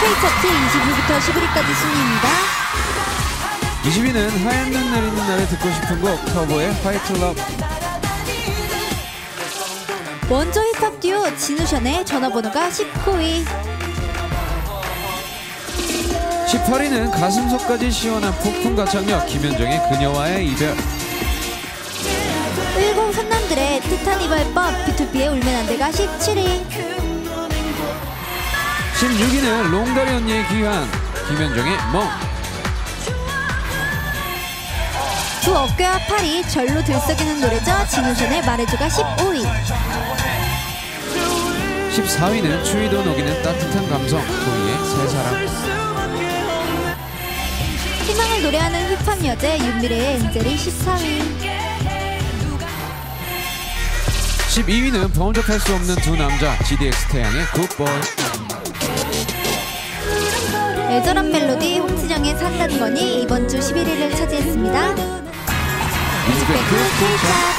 K차트 20위부터 11위까지 순위입니다. 20위는 하얀 눈 내리는 날에 듣고 싶은 곡 터보의 화이트 러브 원조 힙합 듀오 진우션의 전화번호가 19위. 18위는 가슴속까지 시원한 폭풍 가창력 김현정의 그녀와의 이별 일곱 선남들의 티탄 이발법 B2B의 울면 안 돼가 17위. 16위는 롱다리 언니의 귀환 김현정의 멍 두 어깨와 팔이 절로 들썩이는 노래죠. 진우션의 말해줘가 15위. 14위는 추위도 녹이는 따뜻한 감성 도희의 새 사랑 희망을 노래하는 힙합 여제 윤미래의 엔젤이 14위. 12위는 범접할 수 없는 두 남자 GDX 태양의 굿보이 애절한 멜로디 홍진영의 산다는 거니 이번 주 11위를 차지했습니다. 뮤직뱅크 K차